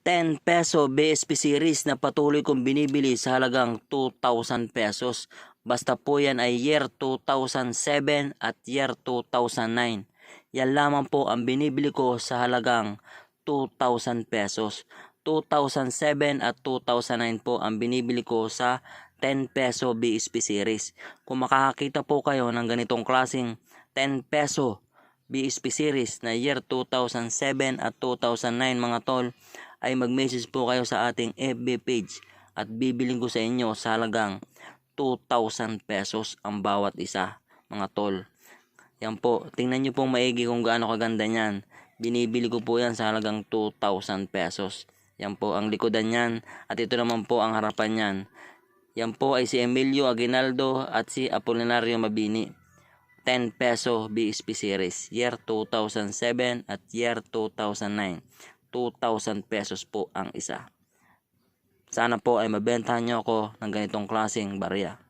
10 peso BSP series na patuloy kong binibili sa halagang 2,000 pesos. Basta po yan ay year 2007 at year 2009. Yan lamang po ang binibili ko sa halagang 2,000 pesos. 2007 at 2009 po ang binibili ko sa 10 peso BSP series. Kung makakakita po kayo ng ganitong klaseng 10 peso BSP series na year 2007 at 2009 mga tol ay mag-message po kayo sa ating FB page at bibiling ko sa inyo sa halagang 2,000 pesos ang bawat isa mga tol. Yan po, tingnan nyo pong maigi kung gaano kaganda niyan. Binibili ko po yan sa halagang 2,000 pesos. Yan po ang likodan niyan at ito naman po ang harapan niyan. Yan po ay si Emilio Aguinaldo at si Apolinario Mabini. 10 peso BSP series year 2007 at year 2009. 2,000 pesos po ang isa. Sana po ay mabentahan nyo ako ng ganitong klaseng barya.